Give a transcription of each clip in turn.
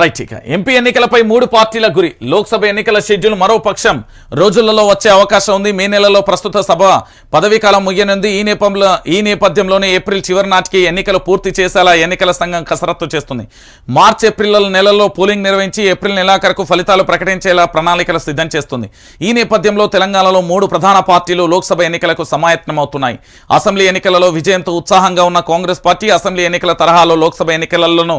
Right ఇక. MP ఎన్నికలపై మూడు పార్టీల గురి. లోక్సభ ఎన్నికల షెడ్యూల్ మరో పక్షం. రోజులలో వచ్చే అవకాశం ఉంది. మే నెలలో ప్రస్తుత సభ పదవీకాలం ముగియనుంది. ఈ నేపథ్యంలో ఈ నేపథ్యంలోనే ఏప్రిల్ చివరి నాటికి ఎన్నికలు పూర్తి చేసేలా ఎన్నికల సంఘం కసరత్తు చేస్తుంది. మార్చి ఏప్రిల్ నెలలో పోలింగ్ నిర్వహించి ఏప్రిల్ నెలాఖరుకు ఫలితాలు ప్రకటించేలా ప్రణాళికలు సిద్ధం చేస్తుంది. ఈ నేపథ్యంలో తెలంగాణలో మూడు ప్రధాన పార్టీలు లోక్సభ ఎన్నికలకు సమాయత్తమవుతున్నాయి అసెంబ్లీ ఎన్నికలలో విజయంతో ఉత్సాహంగా ఉన్న కాంగ్రెస్ పార్టీ అసెంబ్లీ ఎన్నికల తరహాలో లోక్సభ ఎన్నికలలోనూ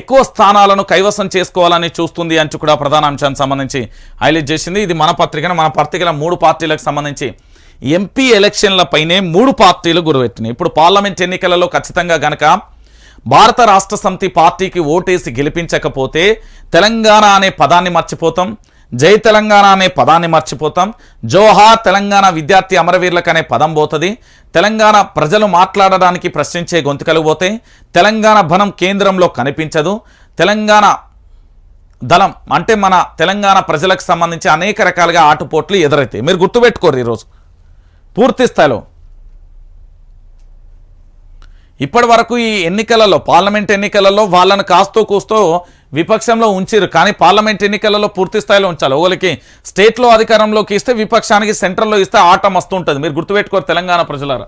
ఎక్కువ స్థానాలను కైవసం చేసుకోవాలని చూస్తుంది అంటూ కూడా ప్రధాన అంశానికి సంబంధించి హైలైట్ చేసింది. ఇది మన పత్రికను మన పత్రికల మూడు పార్టీలకు సంబంధించి ఎంపీ ఎలక్షన్లపైనే మూడు పార్టీలు గురువెట్టినాయి ఇప్పుడు పార్లమెంట్ ఎన్నికలలో ఖచ్చితంగా గనక భారత రాష్ట్ర సమితి పార్టీకి ఓటేసి గెలిపించకపోతే తెలంగాణ అనే పదాన్ని మర్చిపోతాం జై తెలంగాణ అనే పదాన్ని మర్చిపోతాం జోహార్ తెలంగాణ విద్యార్థి అమరవీరులకు అనే పదం పోతుంది తెలంగాణ ప్రజలు మాట్లాడడానికి ప్రశ్నించే గొంతుకలు పోతాయి తెలంగాణ బనం కేంద్రంలో కనిపించదు తెలంగాణ దళం అంటే మన తెలంగాణ ప్రజలకు సంబంధించి అనేక రకాలుగా ఆటుపోట్లు ఎదురవుతాయి మీరు గుర్తుపెట్టుకోరు ఈరోజు. పూర్తి స్థాయిలో. ఇప్పటి వరకు ఈ ఎన్నికలలో పార్లమెంట్ ఎన్నికలలో వాళ్ళను కాస్తూ కూస్తూ విపక్షంలో ఉంచిరు కానీ పార్లమెంట్ ఎన్నికలలో పూర్తి స్థాయిలో ఉంచాలి. ఒకరికి స్టేట్లో అధికారంలోకి ఇస్తే విపక్షానికి సెంట్రల్లో ఇస్తే ఆట మస్తు ఉంటుంది. మీరు గుర్తుపెట్టుకోరు తెలంగాణ ప్రజలారా.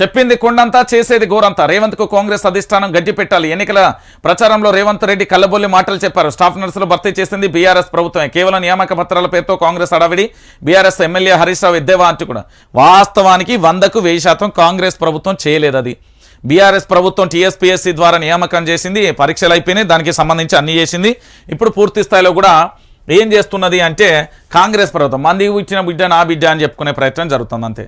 చెప్పింది కొండంతా చేసేది గోరంతా. రేవంత్కు కాంగ్రెస్ అధిష్టానం గడ్డి పెట్టాలి. ఎన్నికల ప్రచారంలో రేవంత్ రెడ్డి కళ్ళబొల్లి మాటలు చెప్పారు. స్టాఫ్ నర్సులు భర్తీ చేసింది బీఆర్ఎస్ ప్రభుత్వమే. కేవలం నియామక పత్రాల పేరుతో కాంగ్రెస్ అడవిడి బీఆర్ఎస్ ఎమ్మెల్యే హరీష్ రావు ఎద్దేవా అంటూ కూడా. వాస్తవానికి వందకు వెయ్యి శాతం కాంగ్రెస్ ప్రభుత్వం చేయలేదు అది. బీఆర్ఎస్ ప్రభుత్వం టీఎస్పీఎస్సీ ద్వారా నియామకం చేసింది. పరీక్షలు అయిపోయినాయి. దానికి సంబంధించి అన్ని చేసింది. ఇప్పుడు పూర్తి స్థాయిలో కూడా ఏం చేస్తున్నది అంటే కాంగ్రెస్ ప్రభుత్వం. మంది ఇచ్చిన బిడ్డ నా బిడ్డ అని చెప్పుకునే ప్రయత్నం జరుగుతుంది అంతే.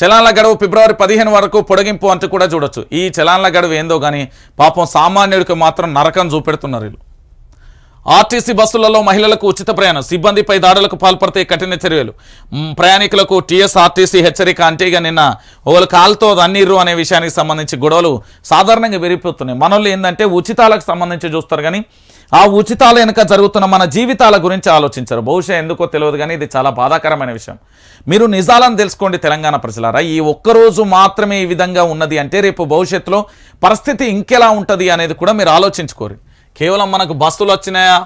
చలాన్ల గడువు ఫిబ్రవరి పదిహేను వరకు పొడిగింపు అంటూ కూడా చూడొచ్చు. ఈ చలాన్ల గడువు ఏందో కానీ పాపం సామాన్యుడికి మాత్రం నరకం చూపెడుతున్నారు వీళ్ళు. ఆర్టీసీ బస్సులలో మహిళలకు ఉచిత ప్రయాణం సిబ్బందిపై దాడులకు పాల్పడితే కఠిన చర్యలు. ప్రయాణికులకు టీఎస్ఆర్టీసీ హెచ్చరిక అంటే ఇక నిన్న ఒకరు కాలుతో అన్నీరు అనే విషయానికి సంబంధించి గొడవలు సాధారణంగా విరిగిపోతున్నాయి. మనోళ్ళు ఏంటంటే ఉచితాలకు సంబంధించి చూస్తారు కానీ ఆ ఉచితాల వెనుక జరుగుతున్న మన జీవితాల గురించి ఆలోచించరు. బహుశా ఎందుకో తెలియదు కానీ ఇది చాలా బాధాకరమైన విషయం. మీరు నిజాలను తెలుసుకోండి తెలంగాణ ప్రజలారా. ఈ ఒక్కరోజు మాత్రమే ఈ విధంగా ఉన్నది అంటే రేపు భవిష్యత్తులో పరిస్థితి ఇంకెలా ఉంటుంది అనేది కూడా మీరు ఆలోచించుకోరు. కేవలం మనకు బస్సులు వచ్చినాయా?